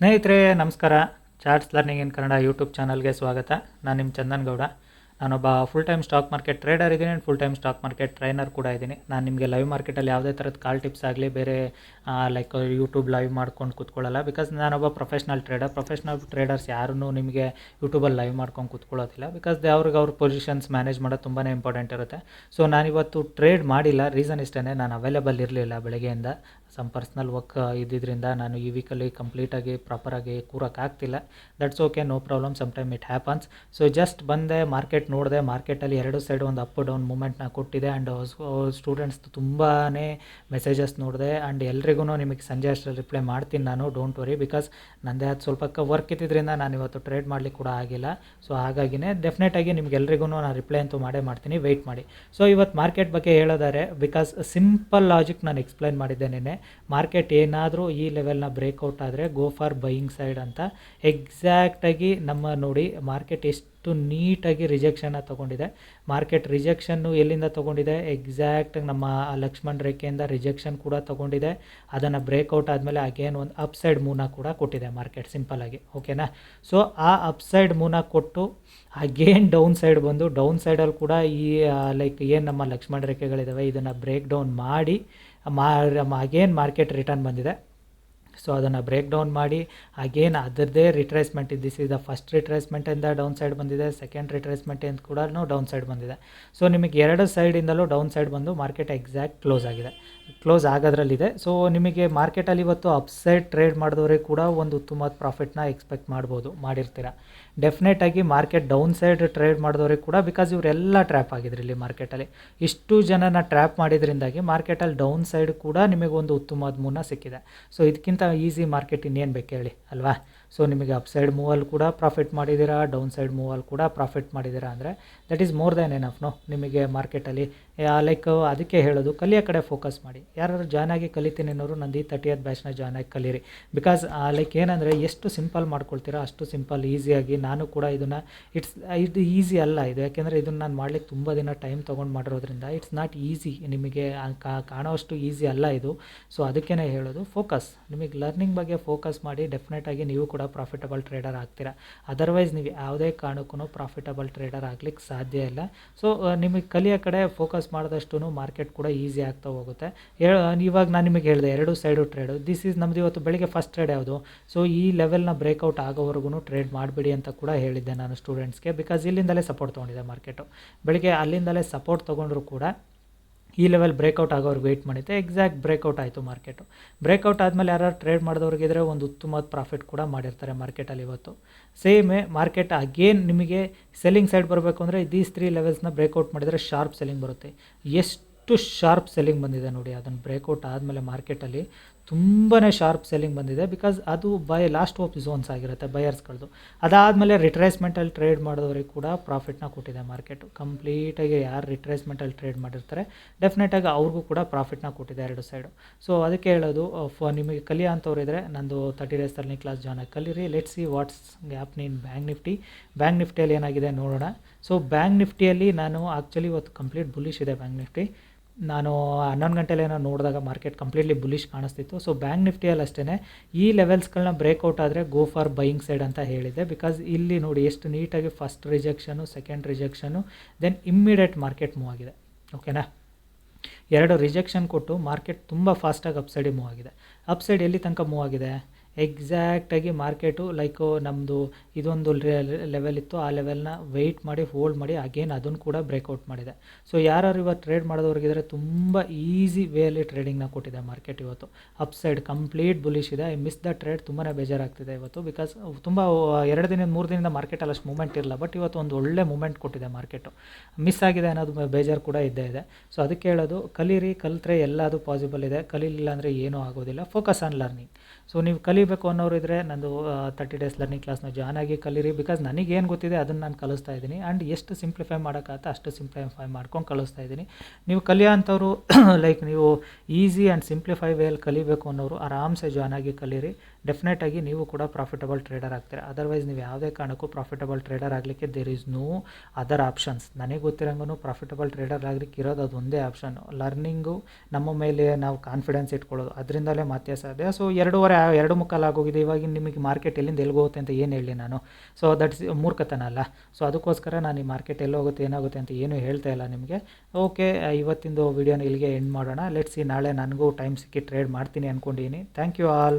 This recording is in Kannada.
ಸ್ನೇಹಿತರೆ, ನಮಸ್ಕಾರ. Charts learning in Kannada YouTube ಚಾನಲ್ಗೆ ಸ್ವಾಗತ. ನಾನು ನಿಮ್ಮ ಚಂದನ್ ಗೌಡ ನಾನೊಬ್ಬ full time stock market trader ಇದ್ದೀನಿ and full time stock market trainer ಕೂಡ ಇದ್ದೀನಿ ನಾನು ನಿಮಗೆ ಲೈವ್ ಮಾರ್ಕೆಟಲ್ಲಿ ಯಾವುದೇ ಥರದ ಕಾಲ್ ಟಿಪ್ಸ್ ಆಗಲಿ, ಬೇರೆ ಲೈಕ್ ಯೂಟ್ಯೂಬ್ ಲೈವ್ ಮಾಡ್ಕೊಂಡು ಕೂತ್ಕೊಳ್ಳಲ್ಲ. ಬಿಕಾಸ್ ನಾನೊಬ್ಬ ಪ್ರೊಫೆಷ್ನಲ್ ಟ್ರೇಡರ್ ಪ್ರೊಫೆಷ್ನಲ್ ಟ್ರೇಡರ್ಸ್ ಯಾರೂ ನಿಮಗೆ ಯೂಟ್ಯೂಬಲ್ಲಿ ಲೈವ್ ಮಾಡ್ಕೊಂಡು ಕೂತ್ಕೊಳ್ಳೋದಿಲ್ಲ. ಬಿಕಾಸ್ ಅವ್ರಿಗೆ ಅವ್ರ ಪೊಸಿಷನ್ಸ್ ಮ್ಯಾನೇಜ್ ಮಾಡೋದು ತುಂಬಾ ಇಂಪಾರ್ಟೆಂಟ್ ಇರುತ್ತೆ. ಸೊ ನಾನಿವತ್ತು ಟ್ರೇಡ್ ಮಾಡಿಲ್ಲ. ರೀಸನ್ ಇಷ್ಟೇ ನಾನು ಅವೈಲೇಬಲ್ ಇರಲಿಲ್ಲ ಬೆಳಗ್ಗೆಯಿಂದ. ಸಮ್ ಪರ್ಸ್ನಲ್ ವರ್ಕ್ ಇದ್ದಿದ್ದರಿಂದ ನಾನು ಈ ವೀಕಲ್ಲಿ ಕಂಪ್ಲೀಟಾಗಿ ಪ್ರಾಪರಾಗಿ ಕೂರೋಕ್ಕಾಗ್ತಿಲ್ಲ that's okay no problem some time it happens so just ಬಂದೆ ಮಾರ್ಕೆಟ್ ನೋಡಿದೆ ಮಾರ್ಕೆಟಲ್ಲಿ ಎರಡು ಸೈಡ್ ಒಂದು ಅಪ್ ಡೌನ್ ಮೂಮೆಂಟ್ನ ಕೊಟ್ಟಿದೆ ಆ್ಯಂಡ್ ಸ್ಟೂಡೆಂಟ್ಸ್ ತುಂಬಾ ಮೆಸೇಜಸ್ ನೋಡಿದೆ ಆ್ಯಂಡ್ ಎಲ್ರಿಗೂ ನಿಮಗೆ ಸಂಜೆ ಅಷ್ಟರಲ್ಲಿ ರಿಪ್ಲೈ ಮಾಡ್ತೀನಿ ನಾನು ಡೋಂಟ್ ವರಿ ಬಿಕಾಸ್ ನನ್ನದೇ ಅದು ಸ್ವಲ್ಪ ವರ್ಕ್ ಇದ್ದಿದ್ದರಿಂದ ನಾನು ಇವತ್ತು ಟ್ರೇಡ್ ಮಾಡಲಿಕ್ಕೆ ಕೂಡ ಆಗಿಲ್ಲ. ಸೊ ಹಾಗಾಗಿನೇ ಡೆಫಿನೆಟಾಗಿ ನಿಮ್ಗೆಲ್ರಿಗೂ ನಾನು ರಿಪ್ಲೈ ಅಂತೂ ಮಾಡೇ ಮಾಡ್ತೀನಿ ವೆಯ್ಟ್ ಮಾಡಿ. ಸೊ ಇವತ್ತು ಮಾರ್ಕೆಟ್ ಬಗ್ಗೆ ಹೇಳೋದಾರೆ ಬಿಕಾಸ್ ಸಿಂಪಲ್ ಲಾಜಿಕ್ ನಾನು ಎಕ್ಸ್ಪ್ಲೈನ್ ಮಾಡಿದ್ದೆ ನಿನ್ನೆ ಮಾರ್ಕೆಟ್ ಏನಾದರೂ ಈ ಲೆವೆಲ್ನ ಬ್ರೇಕ್ಔಟ್ ಆದರೆ ಗೋ ಫಾರ್ ಬೈಯಿಂಗ್ ಸೈಡ್ ಅಂತ ಎಕ್ಸಾಕ್ಟಾಗಿ ನಮ್ಮ ನೋಡಿ ಮಾರ್ಕೆಟ್ ಎಷ್ಟು ನೀಟಾಗಿ ರಿಜೆಕ್ಷನ್ನ ತೊಗೊಂಡಿದೆ. ಮಾರ್ಕೆಟ್ ರಿಜೆಕ್ಷನ್ನು ಎಲ್ಲಿಂದ ತೊಗೊಂಡಿದೆ? ಎಕ್ಸಾಕ್ಟಾಗಿ ನಮ್ಮ ಲಕ್ಷ್ಮಣ್ ರೇಖೆಯಿಂದ ರಿಜೆಕ್ಷನ್ ಕೂಡ ತೊಗೊಂಡಿದೆ. ಅದನ್ನು ಬ್ರೇಕ್ಔಟ್ ಆದಮೇಲೆ ಅಗೇನ್ ಒಂದು ಅಪ್ಸೈಡ್ ಮೂನ ಕೂಡ ಕೊಟ್ಟಿದೆ ಮಾರ್ಕೆಟ್ ಸಿಂಪಲ್ಲಾಗಿ ಓಕೆನಾ ಸೊ ಆ ಅಪ್ಸೈಡ್ ಮೂನ ಕೊಟ್ಟು ಅಗೇನ್ ಡೌನ್ ಸೈಡ್ ಬಂದು ಡೌನ್ ಸೈಡಲ್ಲಿ ಕೂಡ ಈ ಲೈಕ್ ಏನು ನಮ್ಮ ಲಕ್ಷ್ಮಣ ರೇಖೆಗಳಿದ್ದಾವೆ ಇದನ್ನು ಬ್ರೇಕ್ ಡೌನ್ ಮಾಡಿ ಮಾ ಅಗೇನ್ ಮಾರ್ಕೆಟ್ ರಿಟರ್ನ್ ಬಂದಿದೆ. ಸೊ ಅದನ್ನು ಬ್ರೇಕ್ ಡೌನ್ ಮಾಡಿ ಅಗೇನ್ ಅದರದ್ದೇ retracement this is the first ರಿಟ್ರೇಸ್ಮೆಂಟಿಂದ down side ಬಂದಿದೆ ಸೆಕೆಂಡ್ ರಿಟ್ರೇಸ್ಮೆಂಟ್ ಅಂತ ಕೂಡ ಡೌನ್ ಸೈಡ್ ಬಂದಿದೆ. ಸೊ ನಿಮಗೆ ಎರಡು ಸೈಡಿಂದಲೂ ಡೌನ್ ಸೈಡ್ ಬಂದು ಮಾರ್ಕೆಟ್ ಎಕ್ಸಾಕ್ಟ್ ಕ್ಲೋಸ್ ಆಗಿದೆ. ಕ್ಲೋಸ್ ಆಗೋದ್ರಲ್ಲಿದೆ. ಸೊ ನಿಮಗೆ ಮಾರ್ಕೆಟಲ್ಲಿ ಇವತ್ತು ಅಪ್ಸೈಡ್ ಟ್ರೇಡ್ ಮಾಡಿದವರಿಗೆ ಕೂಡ ಒಂದು ಉತ್ತಮ ಪ್ರಾಫಿಟ್ನ ಎಕ್ಸ್ಪೆಕ್ಟ್ ಮಾಡ್ಬೋದು, ಮಾಡಿರ್ತೀರ. ಡೆಫಿನೆಟಾಗಿ ಮಾರ್ಕೆಟ್ ಡೌನ್ ಸೈಡ್ ಟ್ರೇಡ್ ಮಾಡಿದವ್ರಿಗೆ ಕೂಡ ಬಿಕಾಸ್ ಇವರೆಲ್ಲ ಟ್ರ್ಯಾಪ್ ಆಗಿದ್ರು ಇಲ್ಲಿ ಮಾರ್ಕೆಟಲ್ಲಿ ಇಷ್ಟು ಜನನ ಟ್ರ್ಯಾಪ್ ಮಾಡಿದ್ರಿಂದಾಗಿ ಮಾರ್ಕೆಟಲ್ಲಿ ಡೌನ್ ಸೈಡ್ ಕೂಡ ನಿಮಗೆ ಒಂದು ಉತ್ತಮವಾದ ಮೂನ ಸಿಕ್ಕಿದೆ. ಸೊ ಇದಕ್ಕಿಂತ ಈಸಿ ಮಾರ್ಕೆಟ್ ಇನ್ನೇನು ಬೇಕು ಹೇಳಿ, ಅಲ್ವಾ? ಸೊ ನಿಮಗೆ ಅಪ್ ಸೈಡ್ ಮೂವಲ್ಲಿ ಕೂಡ ಪ್ರಾಫಿಟ್ ಮಾಡಿದ್ದೀರಾ ಡೌನ್ ಸೈಡ್ ಮೂವಲ್ಲಿ ಕೂಡ ಪ್ರಾಫಿಟ್ ಮಾಡಿದ್ದೀರಾ ಅಂದರೆ that is more than enough no ನಿಮಗೆ ಮಾರ್ಕೆಟಲ್ಲಿ ಲೈಕ್ ಅದಕ್ಕೆ ಹೇಳೋದು, ಕಲಿಯೋ ಕಡೆ ಫೋಕಸ್ ಮಾಡಿ. ಯಾರು ಜಾಯ್ನ್ ಆಗಿ ಕಲಿತೀನಿ ಅನ್ನೋರು ನಂದು ಈ ತರ್ಟಿಯತ್ ಬ್ಯಾಚ್ನ ಜಾಯ್ನ್ ಆಗಿ ಕಲೀರಿ. ಬಿಕಾಸ್ ಲೈಕ್ ಏನಂದರೆ ಎಷ್ಟು ಸಿಂಪಲ್ ಮಾಡ್ಕೊಳ್ತೀರಾ, ಅಷ್ಟು ಸಿಂಪಲ್ ಈಸಿಯಾಗಿ ನಾನು ಕೂಡ ಇದನ್ನು ಇಟ್ಸ್ ಇದು ಈಸಿ ಅಲ್ಲ ಇದು. ಯಾಕೆಂದರೆ ಇದನ್ನು ನಾನು ಮಾಡ್ಲಿಕ್ಕೆ ತುಂಬ ದಿನ ಟೈಮ್ ತೊಗೊಂಡು ಮಾಡಿರೋದ್ರಿಂದ ಇಟ್ಸ್ ನಾಟ್ ಈಸಿ ನಿಮಗೆ ಕಾಣೋಷ್ಟು ಈಸಿ ಅಲ್ಲ ಇದು. ಸೊ ಅದಕ್ಕೇ ಹೇಳೋದು ಫೋಕಸ್ ನಿಮಗೆ ಲರ್ನಿಂಗ್ ಬಗ್ಗೆ ಫೋಕಸ್ ಮಾಡಿ ಡೆಫಿನೆಟಾಗಿ ನೀವು ಪ್ರಾಫಿಟಬಲ್ ಟ್ರೇಡರ್ ಆಗ್ತೀರಾ? ಅದರ್ವೈಸ್ ನೀವು ಯಾವುದೇ ಕಾರಣಕ್ಕೂ ಪ್ರಾಫಿಟಬಲ್ ಟ್ರೇಡರ್ ಆಗ್ಲಿಕ್ಕೆ ಸಾಧ್ಯ ಇಲ್ಲ. ಸೊ ನಿಮಗೆ ಕಲಿಯೋ ಕಡೆ ಫೋಕಸ್ ಮಾಡಿದಷ್ಟು ಮಾರ್ಕೆಟ್ ಕೂಡ ಈಸಿ ಆಗ್ತಾ ಹೋಗುತ್ತೆ. ಇವಾಗ ನಾನು ನಿಮಗೆ ಹೇಳಿದೆ, ಎರಡು ಸೈಡು ಟ್ರೇಡು ದಿಸ್ ಈಸ್ ನಮ್ದು ಇವತ್ತು ಬೆಳಿಗ್ಗೆ ಫಸ್ಟ್ ಟ್ರೇಡ್ ಯಾವುದು? ಸೊ ಈ ಲೆವೆಲ್ನ ಬ್ರೇಕ್ಔಟ್ ಆಗೋವರೆಗೂ ಟ್ರೇಡ್ ಮಾಡಬೇಡಿ ಅಂತ ಕೂಡ ಹೇಳಿದ್ದೆ ನಾನು ಸ್ಟೂಡೆಂಟ್ಸ್ಗೆ ಬಿಕಾಸ್ ಇಲ್ಲಿಂದಲೇ ಸಪೋರ್ಟ್ ತೊಗೊಂಡಿದೆ ಮಾರ್ಕೆಟು ಬೆಳಿಗ್ಗೆ ಅಲ್ಲಿಂದಲೇ ಸಪೋರ್ಟ್ ತೊಗೊಂಡ್ರು ಕೂಡ ಈ ಲೆವೆಲ್ ಬ್ರೇಕ್ಔಟ್ ಆಗೋರ್ಗೆ ವೆಯ್ಟ್ ಮಾಡಿದ್ದೆ. ಎಕ್ಸಾಕ್ಟ್ ಬ್ರೇಕ್ಔಟ್ ಆಯಿತು ಮಾರ್ಕೆಟು ಬ್ರೇಕ್ಔಟ್ ಆದಮೇಲೆ ಯಾರು ಟ್ರೇಡ್ ಮಾಡಿದವ್ರಿಗಿದ್ರೆ ಒಂದು ಉತ್ತಮವಾದ ಪ್ರಾಫಿಟ್ ಕೂಡ ಮಾಡಿರ್ತಾರೆ ಮಾರ್ಕೆಟಲ್ಲಿ ಇವತ್ತು. ಸೇಮೇ ಮಾರ್ಕೆಟ್ ಅಗೇನ್ ನಿಮಗೆ ಸೆಲ್ಲಿಂಗ್ ಸೈಡ್ ಬರಬೇಕು ಅಂದರೆ ದೀಸ್ ತ್ರೀ ಲೆವೆಲ್ಸ್ನ ಬ್ರೇಕ್ಔಟ್ ಮಾಡಿದರೆ ಶಾರ್ಪ್ ಸೆಲ್ಲಿಂಗ್ ಬರುತ್ತೆ. ಎಷ್ಟು ಶಾರ್ಪ್ ಸೆಲ್ಲಿಂಗ್ ಬಂದಿದೆ ನೋಡಿ, ಅದನ್ನು ಬ್ರೇಕ್ಔಟ್ ಆದಮೇಲೆ ಮಾರ್ಕೆಟಲ್ಲಿ ತುಂಬಾ ಶಾರ್ಪ್ ಸೆಲ್ಲಿಂಗ್ ಬಂದಿದೆ ಬಿಕಾಸ್ ಅದು ಬೈ ಲಾಸ್ಟ್ ಆಫ್ ಝೋನ್ಸ್ ಆಗಿರುತ್ತೆ ಬಯರ್ಸ್ಗಳದ್ದು ಅದಾದಮೇಲೆ ರಿಟ್ರೇಸ್ಮೆಂಟಲ್ಲಿ ಟ್ರೇಡ್ ಮಾಡಿದವ್ರಿಗೆ ಕೂಡ ಪ್ರಾಫಿಟ್ನ ಕೊಟ್ಟಿದೆ ಮಾರ್ಕೆಟು ಕಂಪ್ಲೀಟಾಗಿ ಯಾರು ರಿಟ್ರೇಸ್ಮೆಂಟಲ್ಲಿ ಟ್ರೇಡ್ ಮಾಡಿರ್ತಾರೆ ಡೆಫಿನೆಟಾಗಿ ಅವ್ರಿಗೂ ಕೂಡ ಪ್ರಾಫಿಟ್ನ ಕೊಟ್ಟಿದೆ ಎರಡು ಸೈಡು ಸೊ ಅದಕ್ಕೆ ಹೇಳೋದು ಫ, ನಿಮಗೆ ಕಲಿಯೋ ಅಂಥವ್ರು ನಂದು ತರ್ಟಿ ಡೇಸ್ ತರ್ನಿ ಕ್ಲಾಸ್ ಜಾಯ್ನ್ ಆಗಿ ಕಲೀರಿ. ಲೆಟ್ ಸಿ ವಾಟ್ಸ್ ಗ್ಯಾಪ್ ನೀನ್ ಬ್ಯಾಂಕ್ ನಿಫ್ಟಿ ಬ್ಯಾಂಕ್ ನಿಫ್ಟಿಯಲ್ಲಿ ಏನಾಗಿದೆ ನೋಡೋಣ. ಸೊ ಬ್ಯಾಂಕ್ ನಿಫ್ಟಿಯಲ್ಲಿ ನಾನು ಆ್ಯಕ್ಚುಲಿ ಇವತ್ತು ಕಂಪ್ಲೀಟ್ ಬುಲಿಶ್ ಇದೆ ಬ್ಯಾಂಕ್ ನಿಫ್ಟಿ ನಾನು ಹನ್ನೊಂದು ಗಂಟೆಲೇನೋ ನೋಡಿದಾಗ ಮಾರ್ಕೆಟ್ ಕಂಪ್ಲೀಟ್ಲಿ ಬುಲಿಶ್ ಕಾಣಿಸ್ತಿತ್ತು. ಸೊ ಬ್ಯಾಂಕ್ ನಿಫ್ಟಿಯಲ್ಲಿ ಅಷ್ಟೇ ಈ ಲೆವೆಲ್ಸ್ಗಳನ್ನ ಬ್ರೇಕ್ಔಟ್ ಆದರೆ ಗೋ ಫಾರ್ ಬೈಯಿಂಗ್ ಸೈಡ್ ಅಂತ ಹೇಳಿದೆ. ಬಿಕಾಸ್ ಇಲ್ಲಿ ನೋಡಿ ಎಷ್ಟು ನೀಟಾಗಿ first ರಿಜೆಕ್ಷನು second ರಿಜೆಕ್ಷನು then immediate market move ಆಗಿದೆ. ಓಕೆನಾ ಎರಡು ರಿಜೆಕ್ಷನ್ ಕೊಟ್ಟು ಮಾರ್ಕೆಟ್ ತುಂಬ ಫಾಸ್ಟಾಗಿ ಅಪ್ಸೈಡಿಗೆ ಮೂವ್ ಆಗಿದೆ. ಅಪ್ಸೈಡ್ ಎಲ್ಲಿ ತನಕ ಮೂವ್ ಆಗಿದೆ? ಎಕ್ಸಾಕ್ಟಾಗಿ ಮಾರ್ಕೆಟು ಲೈಕು ನಮ್ಮದು ಇದೊಂದು ಲೆವೆಲ್ ಇತ್ತು. ಆ ಲೆವೆಲ್ನ ವೆಯ್ಟ್ ಮಾಡಿ ಹೋಲ್ಡ್ ಮಾಡಿ ಅಗೇನ್ ಅದನ್ನು ಕೂಡ ಬ್ರೇಕ್ಔಟ್ ಮಾಡಿದೆ. ಸೊ ಯಾರು ಇವತ್ತು ಟ್ರೇಡ್ ಮಾಡೋದವ್ರಿಗಿದ್ರೆ ತುಂಬ ಈಸಿ ವೇಯಲ್ಲಿ ಟ್ರೇಡಿಂಗ್ನ ಕೊಟ್ಟಿದೆ ಮಾರ್ಕೆಟ್ ಇವತ್ತು. ಅಪ್ಸೈಡ್ ಕಂಪ್ಲೀಟ್ ಬುಲಿಶ್ ಇದೆ. ಐ ಮಿಸ್ ದ ಟ್ರೇಡ್ ತುಂಬಾ ಬೇಜಾರಾಗ್ತಿದೆ ಇವತ್ತು. ಬಿಕಾಸ್ ತುಂಬ, ಎರಡು ದಿನದ ಮೂರು ದಿನದಿಂದ ಮಾರ್ಕೆಟಲ್ಲಿ ಅಷ್ಟು ಮೂಮೆಂಟ್ ಇರಲ್ಲ. ಬಟ್ ಇವತ್ತು ಒಂದು ಒಳ್ಳೆ ಮೂಮೆಂಟ್ ಕೊಟ್ಟಿದೆ ಮಾರ್ಕೆಟು ಮಿಸ್ ಆಗಿದೆ ಅನ್ನೋದು ಬೇಜಾರು ಕೂಡ ಇದ್ದೇ ಇದೆ. ಸೊ ಅದಕ್ಕೆ ಹೇಳೋದು, ಕಲೀರಿ, ಕಲಿತ್ರೆ ಎಲ್ಲದು ಪಾಸಿಬಲ್ ಇದೆ. ಕಲೀಲಿಲ್ಲ ಅಂದರೆ ಏನೂ ಆಗೋದಿಲ್ಲ. ಫೋಕಸ್ ಆನ್ ಲರ್ನಿಂಗ್ ಸೊ ನೀವು ಕಲಿಬೇಕು ಅನ್ನೋರು ಇದ್ದರೆ ನಂದು ತರ್ಟಿ ಡೇಸ್ ಲರ್ನಿಂಗ್ ಕ್ಲಾಸ್ನ ಜಾಯ್ನ್ ಆಗಿ ಕಲೀರಿ. ಬಿಕಾಸ್ ನನಗೇನು ಗೊತ್ತಿದೆ ಅದನ್ನು ನಾನು ಕಲಿಸ್ತಾ ಇದ್ದೀನಿ. ಆ್ಯಂಡ್ ಎಷ್ಟು ಸಿಂಪ್ಲಿಫೈ ಮಾಡೋಕ್ಕಾಗತ್ತೆ ಅಷ್ಟು ಸಿಂಪ್ಲಿಫೈ ಮಾಡ್ಕೊಂಡು ಕಲಿಸ್ತಾ ಇದ್ದೀನಿ. ನೀವು ಕಲಿಯೋ ಅಂಥವ್ರು ಲೈಕ್ ನೀವು ಈಸಿ ಆ್ಯಂಡ್ ಸಿಂಪ್ಲಿಫೈ ವೇಲ್ ಕಲಿಬೇಕು ಅನ್ನೋರು ಆರಾಮ್ಸೆ ಜಾಯ್ನ್ ಆಗಿ ಕಲೀರಿ. ಡೆಫಿನೆಟಾಗಿ ನೀವು ಕೂಡ ಪ್ರಾಫಿಟಬಲ್ ಟ್ರೇಡರ್ ಆಗ್ತೀರ. ಅದರ್ವೈಸ್ ನೀವು ಯಾವುದೇ ಕಾರಣಕ್ಕೂ ಪ್ರಾಫಿಟಬಲ್ ಟ್ರೇಡರ್ ಆಗಲಿಕ್ಕೆ there is no other options ನನಗೆ ಗೊತ್ತಿರೋಂಗೂ ಪ್ರಾಫಿಟಬಲ್ ಟ್ರೇಡರ್ ಆಗಲಿಕ್ಕೆ ಇರೋದು ಅದು ಒಂದೇ ಆಪ್ಷನ್ ಲರ್ನಿಂಗು ನಮ್ಮ ಮೇಲೆ ನಾವು ಕಾನ್ಫಿಡೆನ್ಸ್ ಇಟ್ಕೊಳ್ಳೋದು. ಅದರಿಂದಲೇ ಮತ್ತೆ ಸಾಧ್ಯ. ಸೊ ಎರಡೂವರೆ, ಎರಡು ಮುಕ್ಕಾಲು ಆಗೋಗಿದೆ. ಇವಾಗ ನಿಮಗೆ ಮಾರ್ಕೆಟ್ ಎಲ್ಲಿಂದ ಎಲ್ಲಿಗೆ ಹೋಗುತ್ತೆ ಅಂತ ಏನು ಹೇಳಿ ನಾನು? ಸೊ ದಟ್ಸ್ ಮೂರ್ಖತನ ಅಲ್ಲ. ಸೊ ಅದಕ್ಕೋಸ್ಕರ ನಾನು ಈ ಮಾರ್ಕೆಟ್ ಎಲ್ಲಿ ಹೋಗುತ್ತೆ, ಏನಾಗುತ್ತೆ ಅಂತ ಏನು ಹೇಳ್ತಾ ಇಲ್ಲ ನಿಮಗೆ. ಓಕೆ ಇವತ್ತಿಂದು ವಿಡಿಯೋನ ಇಲ್ಲಿಗೆ ಎಂಡ್ ಮಾಡೋಣ. ಲೆಟ್ಸಿ ನಾಳೆ ನನಗೂ ಟೈಮ್ ಸಿಕ್ಕಿ ಟ್ರೇಡ್ ಮಾಡ್ತೀನಿ ಅಂದ್ಕೊಂಡಿದ್ದೀನಿ ಥ್ಯಾಂಕ್ ಯು ಆಲ್